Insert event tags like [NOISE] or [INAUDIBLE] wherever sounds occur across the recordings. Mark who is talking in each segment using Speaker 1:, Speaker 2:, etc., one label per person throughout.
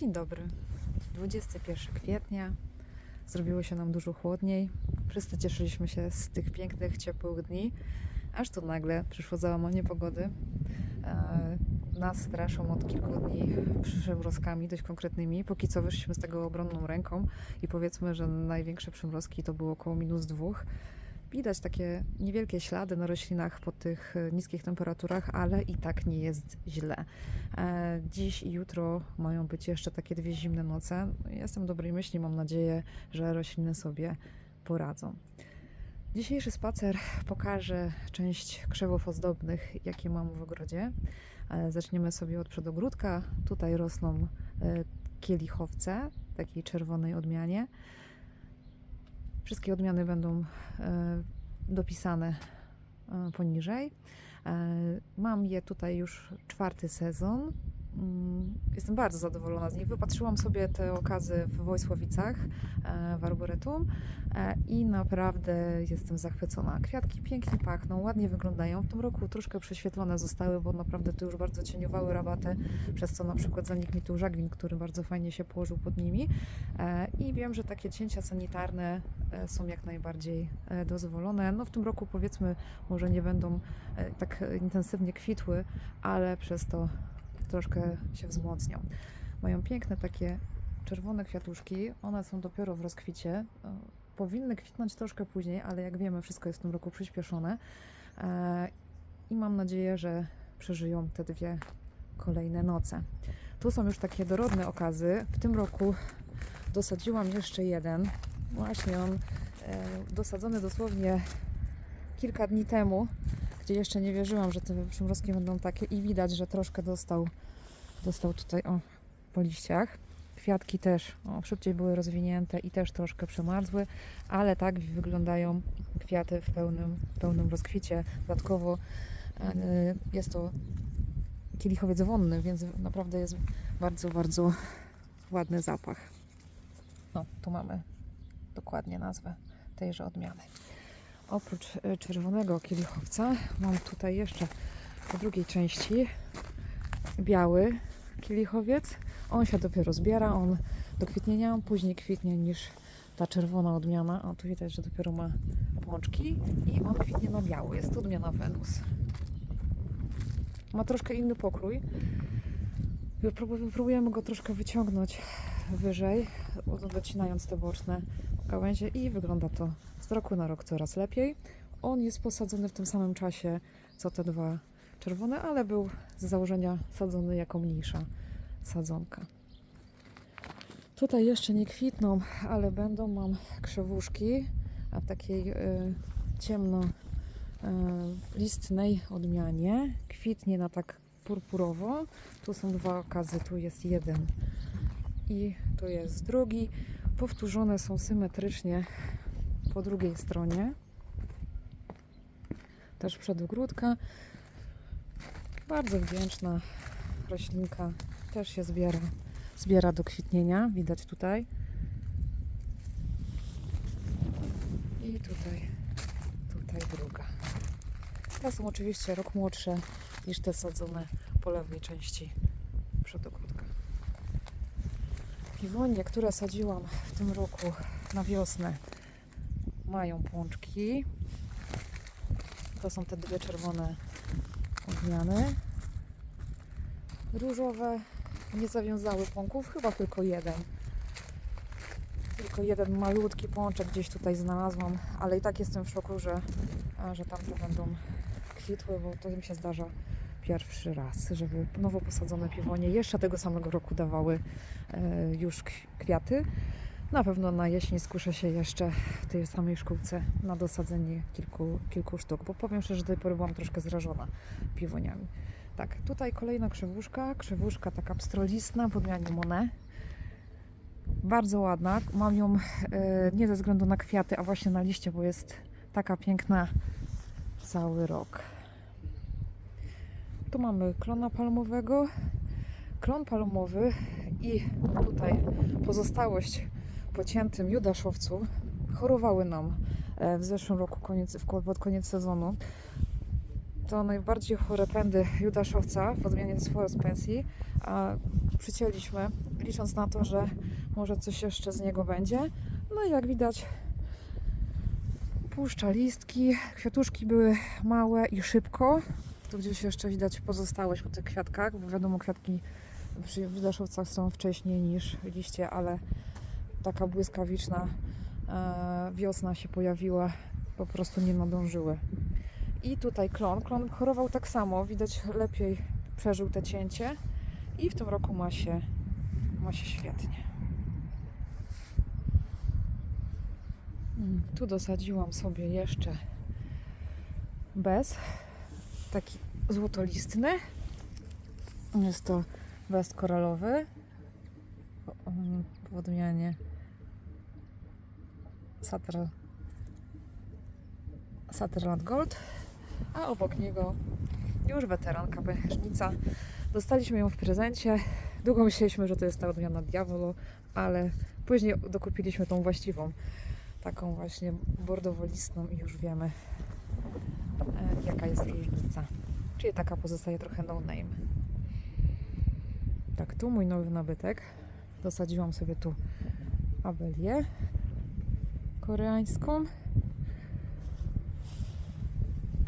Speaker 1: Dzień dobry. 21 kwietnia. Zrobiło się nam dużo chłodniej. Wszyscy cieszyliśmy się z tych pięknych, ciepłych dni. Aż tu nagle przyszło załamanie pogody. E, Nas straszą od kilku dni przymrozkami dość konkretnymi. Póki co wyszliśmy z tego obronną ręką i powiedzmy, że największe przymrozki to było około minus dwóch. Widać takie niewielkie ślady na roślinach po tych e, niskich temperaturach, ale i tak nie jest źle. E, Dziś i jutro mają być jeszcze takie dwie zimne noce. Jestem dobrej myśli, mam nadzieję, że rośliny sobie poradzą. Dzisiejszy spacer pokaże część krzewów ozdobnych, jakie mam w ogrodzie. E, Zaczniemy sobie od przedogródka. Tutaj rosną kielichowce, takiej czerwonej odmianie. Wszystkie odmiany będą e, dopisane e, poniżej. E, Mam je tutaj już czwarty sezon. Mm, Jestem bardzo zadowolona z nich. Wypatrzyłam sobie te okazy w Wojsławicach, e, w Arboretum e, i naprawdę jestem zachwycona. Kwiatki pięknie pachną, ładnie wyglądają. W tym roku troszkę prześwietlone zostały, bo naprawdę tu już bardzo cieniowały rabaty, przez co na przykład zanikł mi tu żagwin, który bardzo fajnie się położył pod nimi. E, I wiem, że takie cięcia sanitarne są jak najbardziej dozwolone. No w tym roku powiedzmy może nie będą tak intensywnie kwitły, ale przez to troszkę się wzmocnią. Mają piękne takie czerwone kwiatuszki, one są dopiero w rozkwicie. E, Powinny kwitnąć troszkę później, ale jak wiemy, wszystko jest w tym roku przyspieszone. E, I mam nadzieję, że przeżyją te dwie kolejne noce. Tu są już takie dorodne okazy. W tym roku dosadziłam jeszcze jeden. Właśnie on e, dosadzony dosłownie kilka dni temu, jeszcze nie wierzyłam, że te przymrozki będą takie i widać, że troszkę dostał, dostał tutaj o, po liściach. Kwiatki też o, szybciej były rozwinięte i też troszkę przemarzły, ale tak wyglądają kwiaty w pełnym, pełnym rozkwicie. Dodatkowo e, jest to kielichowiec wonny, więc naprawdę jest bardzo, bardzo ładny zapach. No, tu mamy dokładnie nazwę tejże odmiany. Oprócz e, czerwonego kielichowca mam tutaj jeszcze po drugiej części biały kielichowiec. On się dopiero zbiera, on do kwitnienia później kwitnie niż ta czerwona odmiana. O, tu widać, że dopiero ma pączki i on kwitnie na biało. Jest to odmiana Wenus. Ma troszkę inny pokrój. Próbu- Próbujemy go troszkę wyciągnąć wyżej, docinając te boczne gałęzie i wygląda to z roku na rok coraz lepiej. On jest posadzony w tym samym czasie co te dwa czerwone, ale był z założenia sadzony jako mniejsza sadzonka. Tutaj jeszcze nie kwitną, ale będą. Mam krzewuszki, a w takiej y, ciemno y, listnej odmianie. Kwitnie na tak purpurowo. Tu są dwa okazy, tu jest jeden i tu jest drugi. Powtórzone są symetrycznie po drugiej stronie. Też przedogródka. Bardzo wdzięczna roślinka. Też się zbiera, zbiera do kwitnienia. Widać tutaj. I tutaj, tutaj druga. Te są oczywiście rok młodsze niż te sadzone po lewej części przedogródka. Piwonie, które sadziłam w tym roku na wiosnę, mają pączki. To są te dwie czerwone odmiany. Różowe nie zawiązały pąków, chyba tylko jeden. Tylko jeden malutki pączek gdzieś tutaj znalazłam, ale i tak jestem w szoku, że, że tamte będą kwitły, bo to mi się zdarza pierwszy raz, żeby nowo posadzone piwonie jeszcze tego samego roku dawały e, już kwi- kwiaty. Na pewno na jesień skuszę się jeszcze w tej samej szkółce na dosadzenie kilku, kilku sztuk, bo powiem szczerze, że do tej pory byłam troszkę zrażona piwoniami. Tak, tutaj kolejna krzewuszka, krzewuszka taka pstrolistna w odmianie Monet. Bardzo ładna. Mam ją e, nie ze względu na kwiaty, a właśnie na liście, bo jest taka piękna cały rok. Tu mamy klona palmowego, klon palmowy i tutaj pozostałość po ciętym judaszowcu chorowały nam e, w zeszłym roku koniec, pod koniec sezonu. to najbardziej chore pędy Judaszowca w odmianie Forest Pensji. A przycięliśmy, licząc na to, że może coś jeszcze z niego będzie. No i jak widać, puszcza listki, kwiatuszki były małe i szybko. Tu gdzieś jeszcze widać pozostałość po tych kwiatkach, bo wiadomo, kwiatki przy Judaszowcach są wcześniej niż liście, ale taka błyskawiczna e, wiosna się pojawiła, po prostu nie nadążyły. I tutaj klon. Klon chorował tak samo, widać lepiej przeżył te cięcie i w tym roku ma się, ma się świetnie. Mm, Tu dosadziłam sobie jeszcze bez, taki złotolistny. Jest to bez koralowy o- w odmianie Satter, Sutherland Gold, a obok niego już weteranka pęchernica. Dostaliśmy ją w prezencie. Długo myśleliśmy, że to jest ta odmiana Diavolo, ale później dokupiliśmy tą właściwą, taką właśnie bordowolistną i już wiemy, jaka jest różnica. Czyli taka pozostaje trochę no name. Tak, tu mój nowy nabytek. Dosadziłam sobie tu abelię koreańską.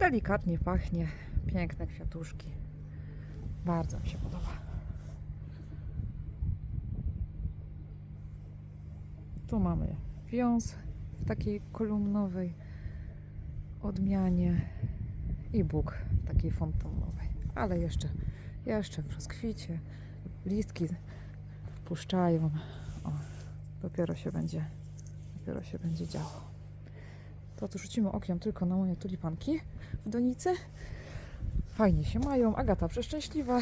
Speaker 1: Delikatnie pachnie, piękne kwiatuszki. Bardzo mi się podoba. Tu mamy wiąz w takiej kolumnowej odmianie i bóg takiej fontannowej. Ale jeszcze, jeszcze w rozkwicie. Listki puszczają. O, dopiero się będzie, dopiero się będzie działo. To tu rzucimy okiem tylko na moje tulipanki w donicy. Fajnie się mają. Agata przeszczęśliwa.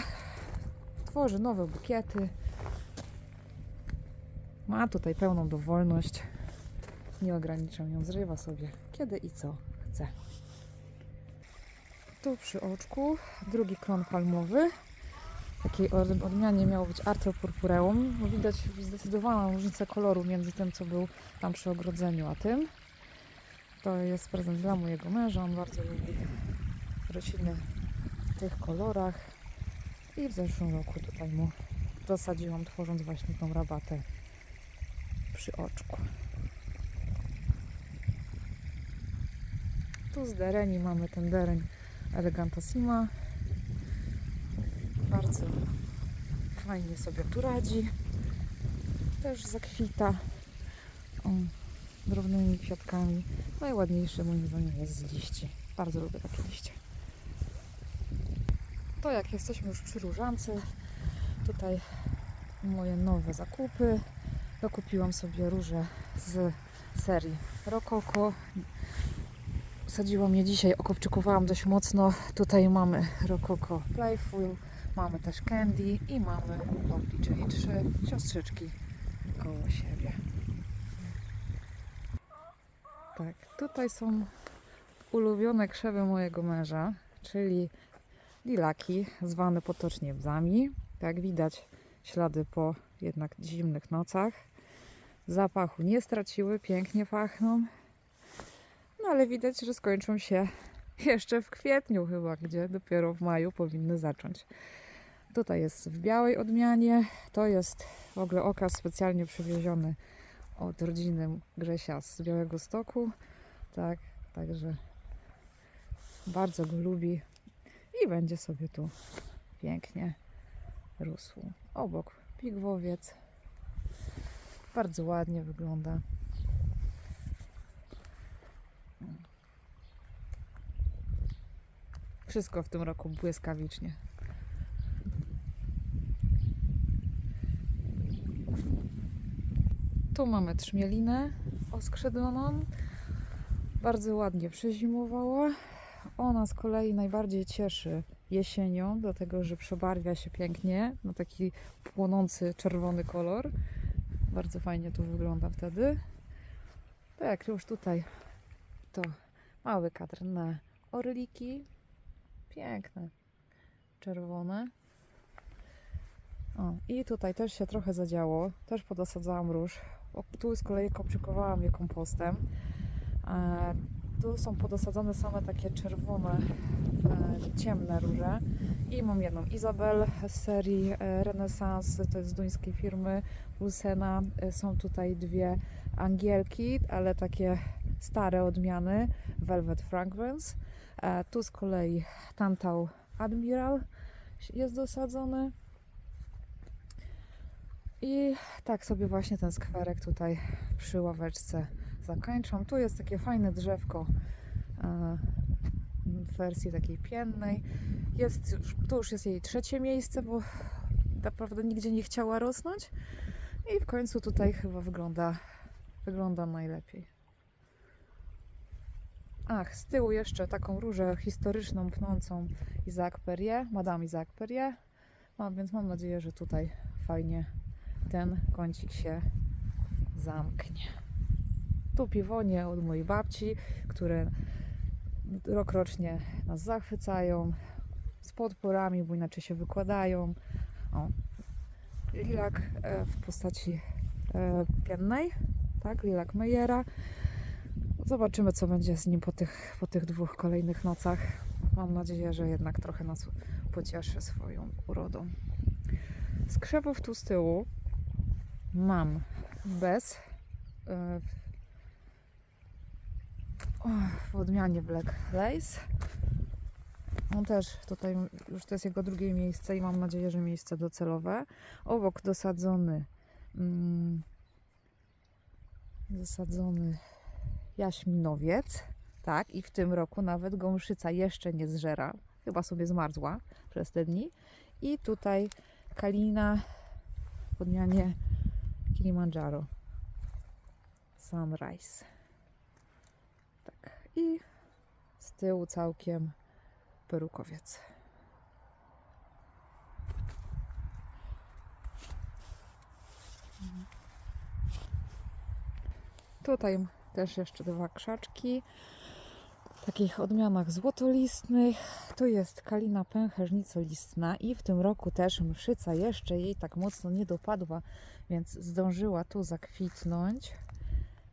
Speaker 1: Tworzy nowe bukiety. Ma tutaj pełną dowolność. Nie ograniczam ją. Zrywa sobie kiedy i co Tu przy oczku drugi klon palmowy. Takiej od- odmianie miało być Arteo purpureum. No widać zdecydowaną różnicę koloru między tym, co był tam przy ogrodzeniu, a tym. To jest prezent dla mojego męża. On bardzo lubi rośliny w tych kolorach. I w zeszłym roku tutaj mu dosadziłam, tworząc właśnie tą rabatę przy oczku. Z dereni mamy ten dereń Elegantissima. Bardzo fajnie sobie tu radzi. Też zakwita o, drobnymi kwiatkami. Najładniejszy moim zdaniem jest z liści. Bardzo lubię takie liście. To jak jesteśmy już przy różance, tutaj moje nowe zakupy. Dokupiłam sobie róże z serii Rokoko. Sadziłam je dzisiaj, okopczykowałam dość mocno. Tutaj mamy Rokoko Playful, mamy też Candy i mamy Lovely J3 siostrzyczki koło siebie. Tak, tutaj są ulubione krzewy mojego męża, czyli lilaki, zwane potocznie bzami. Jak widać, ślady po jednak zimnych nocach. Zapachu nie straciły, pięknie pachną. Ale widać, że skończą się [LAUGHS] jeszcze w kwietniu chyba, gdzie dopiero w maju powinny zacząć. Tutaj jest w białej odmianie. To jest w ogóle okaz specjalnie przywieziony od rodziny Grzesia z Białego Stoku. Tak, także bardzo go lubi i będzie sobie tu pięknie rósł. Obok pigwowiec. Bardzo ładnie wygląda. Wszystko w tym roku błyskawicznie. Tu mamy trzmielinę oskrzydloną. Bardzo ładnie przezimowała. Ona z kolei najbardziej cieszy jesienią, dlatego że przebarwia się pięknie na taki płonący czerwony kolor. Bardzo fajnie tu wygląda wtedy. To jak już tutaj, to mały kadr na orliki. Piękne, czerwone. O, I tutaj też się trochę zadziało. Też podosadzałam róż. O, Tu z kolei kopczykowałam je kompostem. E, tu są podosadzone same takie czerwone, e, ciemne róże. I mam jedną Izabel z serii e, Renaissance, to jest z duńskiej firmy Ulsena. E, Są tutaj dwie angielki, ale takie stare odmiany Velvet Fragrance. E, Tu z kolei Tantał Admiral jest dosadzony. I tak sobie właśnie ten skwerek tutaj przy ławeczce zakończam. Tu jest takie fajne drzewko e, w wersji takiej piennej. Jest, to już jest jej trzecie miejsce, bo naprawdę nigdzie nie chciała rosnąć. I w końcu tutaj chyba wygląda, wygląda najlepiej. Ach, z tyłu jeszcze taką różę historyczną, pnącą Isaac Perrier, Madame Isaac Perrier. Mam, więc mam nadzieję, że tutaj fajnie ten kącik się zamknie. Tu piwonie od mojej babci, które rokrocznie nas zachwycają z podporami, bo inaczej się wykładają. O, lilak e, w postaci e, piennej, tak, lilak Mejera. Zobaczymy, co będzie z nim po tych, po tych dwóch kolejnych nocach. Mam nadzieję, że jednak trochę nas pocieszy swoją urodą. Z krzewów tu z tyłu mam bez e, w odmianie Black Lace. On też tutaj już to jest jego drugie miejsce i mam nadzieję, że miejsce docelowe. Obok dosadzony mm, zasadzony jaśminowiec. Tak, i w tym roku nawet gąszyca jeszcze nie zżera. Chyba sobie zmarzła przez te dni. I tutaj kalina w odmianie. Sunrise. Tak. I z tyłu całkiem perukowiec. Tutaj też jeszcze dwa krzaczki. W takich odmianach złotolistnych. Tu jest kalina pęchernicolistna i w tym roku też mszyca jeszcze jej tak mocno nie dopadła, więc zdążyła tu zakwitnąć.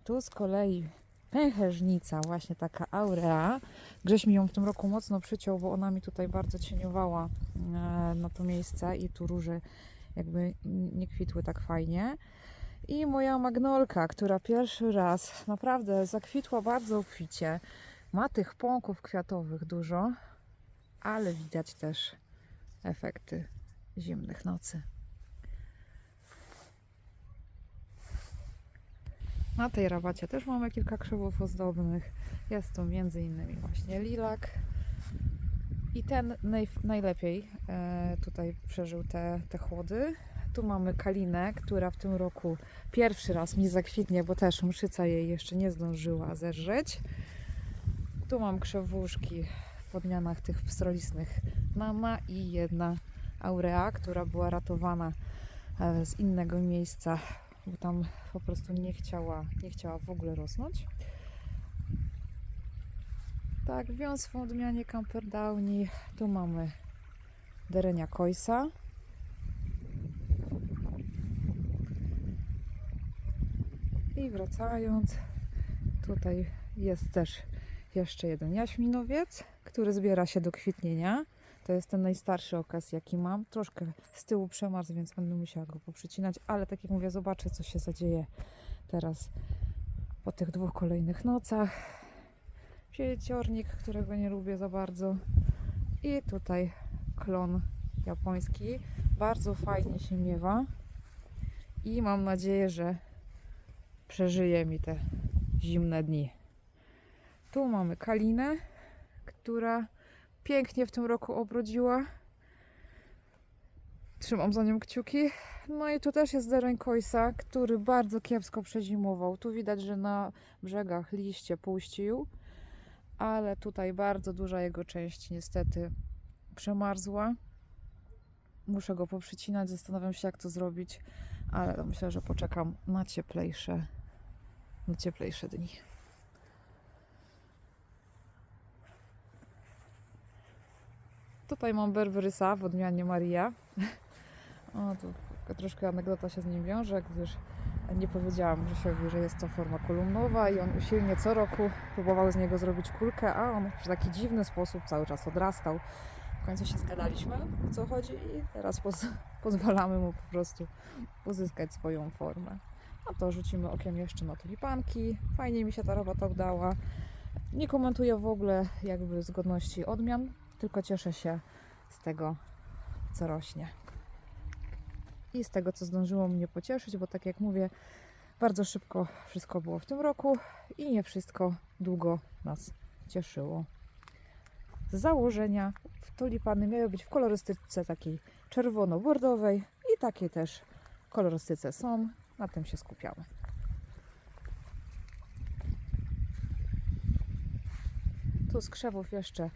Speaker 1: Tu z kolei pęchernica, właśnie taka aurea. Grześ mi ją w tym roku mocno przyciął, bo ona mi tutaj bardzo cieniowała e, na to miejsce i tu róże jakby nie kwitły tak fajnie. I moja magnolka, która pierwszy raz naprawdę zakwitła bardzo obficie. Ma tych pąków kwiatowych dużo, ale widać też efekty zimnych nocy. Na tej rabacie też mamy kilka krzewów ozdobnych. Jest między innymi właśnie lilak. I ten naj, najlepiej e, tutaj przeżył te, te chłody. Tu mamy kalinę, która w tym roku pierwszy raz mi zakwitnie, bo też mszyca jej jeszcze nie zdążyła zeżreć. Tu mam krzewuszki w odmianach tych pstrolistnych Nana i jedna aurea, która była ratowana e, z innego miejsca, bo tam po prostu nie chciała, nie chciała w ogóle rosnąć. Tak, wiąz w odmianie Camperdowni. Tu mamy Derenia Koisa. Wracając, tutaj jest też jeszcze jeden jaśminowiec, który zbiera się do kwitnienia. To jest ten najstarszy okaz, jaki mam. Troszkę z tyłu przemarzł, więc będę musiała go poprzycinać, ale tak jak mówię, zobaczę, co się zadzieje teraz po tych dwóch kolejnych nocach. Pięciornik, którego nie lubię za bardzo. I tutaj klon japoński. Bardzo fajnie się miewa. I mam nadzieję, że przeżyje mi te zimne dni. Tu mamy kalinę, która pięknie w tym roku obrodziła. Trzymam za nią kciuki. No i tu też jest dereń koisa, który bardzo kiepsko przezimował. Tu widać, że na brzegach liście puścił, ale tutaj bardzo duża jego część niestety przemarzła. Muszę go poprzycinać, zastanawiam się jak to zrobić, ale myślę, że poczekam na cieplejsze, na cieplejsze dni. Tutaj mam Berberysa w odmianie Maria. [LAUGHS] O, troszkę anegdota się z nim wiąże, gdyż nie powiedziałam Grzesiowi, że jest to forma kolumnowa i on usilnie co roku próbował z niego zrobić kulkę, a on w taki dziwny sposób cały czas odrastał. W końcu się zgadaliśmy, o co chodzi i teraz poz [LAUGHS] pozwalamy mu po prostu uzyskać swoją formę. No to rzucimy okiem jeszcze na tulipanki. Fajnie mi się ta robota udała. Nie komentuję w ogóle jakby zgodności odmian, tylko cieszę się z tego, co rośnie. I z tego, co zdążyło mnie pocieszyć, bo tak jak mówię, bardzo szybko wszystko było w tym roku i nie wszystko długo nas cieszyło. Z założenia tulipany miały być w kolorystyce takiej czerwono-bordowej i takie też kolorystyce są. Na tym się skupiamy. Tu z krzewów jeszcze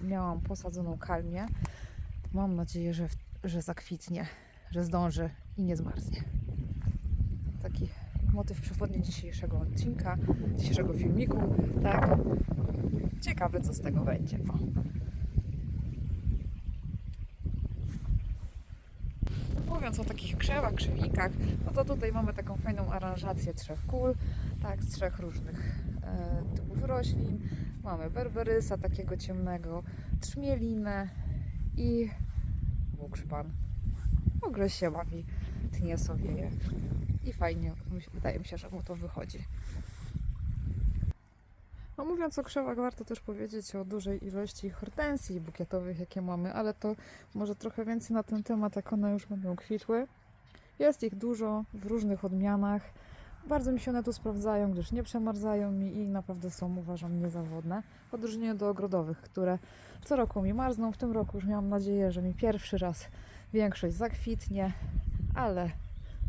Speaker 1: miałam posadzoną kalmię. Mam nadzieję, że, że zakwitnie, że zdąży i nie zmarznie. Taki motyw przewodni dzisiejszego odcinka, dzisiejszego filmiku. Tak. Ciekawe, co z tego będzie. Mówiąc o takich krzewach, krzewikach, no to tutaj mamy taką fajną aranżację trzech kul, tak, z trzech różnych e, typów roślin. Mamy berberysa takiego ciemnego, trzmielinę i łukszpan. W ogóle się bawi, tnie sobie je i fajnie, wydaje mi się, że mu to wychodzi. No mówiąc o krzewach, warto też powiedzieć o dużej ilości hortensji bukietowych, jakie mamy, ale to może trochę więcej na ten temat, jak one już będą kwitły. Jest ich dużo w różnych odmianach. Bardzo mi się one tu sprawdzają, gdyż nie przemarzają mi i naprawdę są, uważam, niezawodne. W odróżnieniu do ogrodowych, które co roku mi marzną. W tym roku już miałam nadzieję, że mi pierwszy raz większość zakwitnie, ale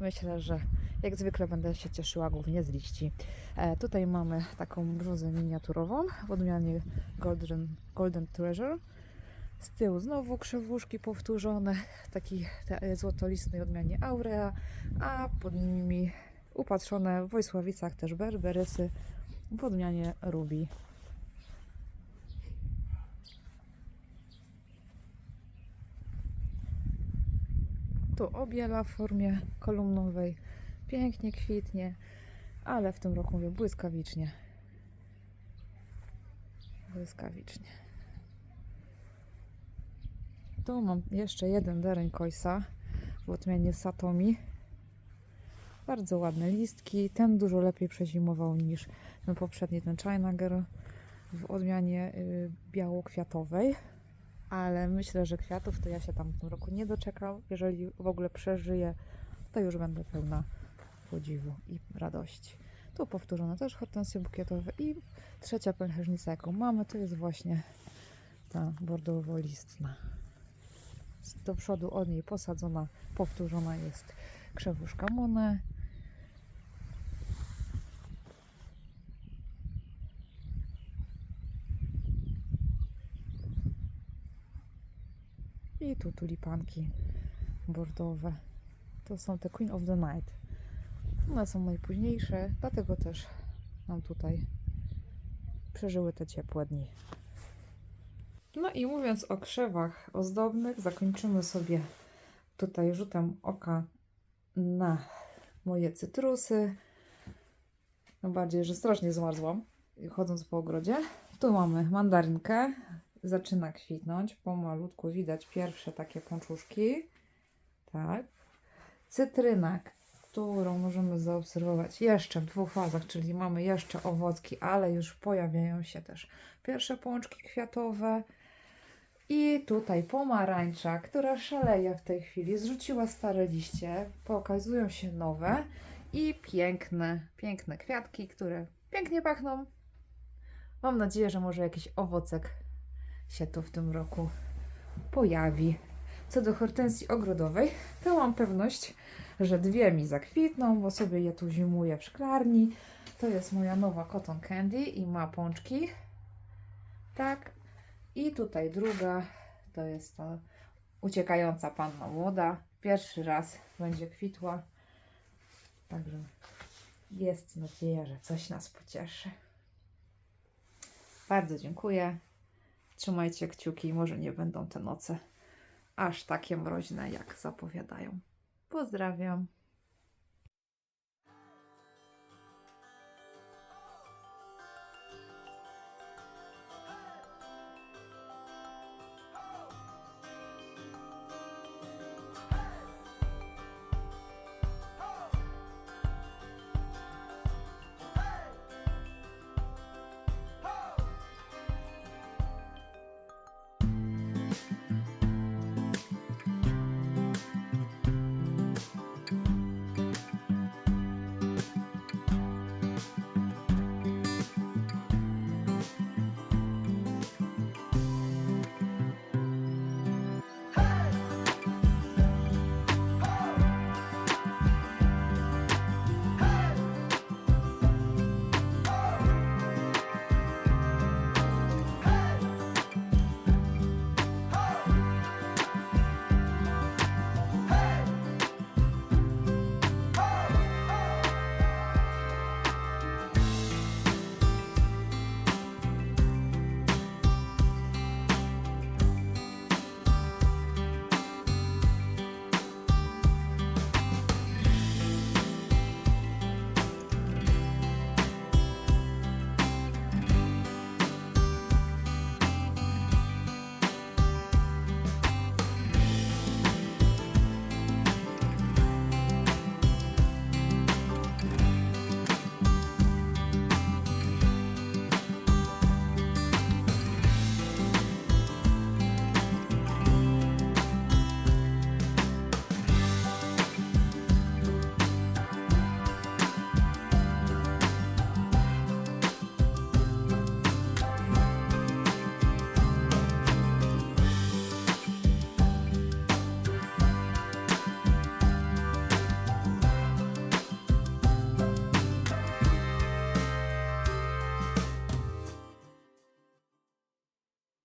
Speaker 1: myślę, że jak zwykle będę się cieszyła głównie z liści. E, tutaj mamy taką brzozę miniaturową w odmianie Golden, Golden Treasure. Z tyłu znowu krzywuszki powtórzone, taki te, złotolistnej odmianie Aurea, a pod nimi upatrzone w Wojsławicach też berberysy w odmianie Ruby. Tu obiela w formie kolumnowej. Pięknie kwitnie, ale w tym roku mówię błyskawicznie. Błyskawicznie. Tu mam jeszcze jeden dereń kojsa w odmianie Satomi. Bardzo ładne listki. Ten dużo lepiej przezimował niż ten poprzedni, ten China Girl w odmianie y, białokwiatowej. Ale myślę, że kwiatów to ja się tam w tym roku nie doczekam. Jeżeli w ogóle przeżyję, to już będę pełna podziwu i radości. Tu powtórzone też hortensje bukietowe i trzecia pęchernica, jaką mamy, to jest właśnie ta bordowo-listna. Do przodu od niej posadzona, powtórzona jest krzewuszka Mune. I tu tulipanki bordowe. To są te Queen of the Night. One są najpóźniejsze, dlatego też nam tutaj przeżyły te ciepłe dni. No i mówiąc o krzewach ozdobnych, zakończymy sobie tutaj rzutem oka na moje cytrusy. No bardziej, że strasznie zmarzłam chodząc po ogrodzie. Tu mamy mandarynkę. Zaczyna kwitnąć. Pomalutku widać pierwsze takie pączuszki. Tak. Cytryna, którą możemy zaobserwować jeszcze w dwóch fazach, czyli mamy jeszcze owocki, ale już pojawiają się też pierwsze pączki kwiatowe. I tutaj pomarańcza, która szaleje w tej chwili, zrzuciła stare liście, pokazują się nowe i piękne, piękne kwiatki, które pięknie pachną. Mam nadzieję, że może jakiś owocek się tu w tym roku pojawi. Co do hortensji ogrodowej, to mam pewność, że dwie mi zakwitną, bo sobie je tu zimuję w szklarni. To jest moja nowa Cotton Candy i ma pączki. Tak. I tutaj druga to jest ta uciekająca panna młoda. Pierwszy raz będzie kwitła. Także jest nadzieja, że coś nas pocieszy. Bardzo dziękuję. Trzymajcie kciuki, może nie będą te noce aż takie mroźne, jak zapowiadają. Pozdrawiam.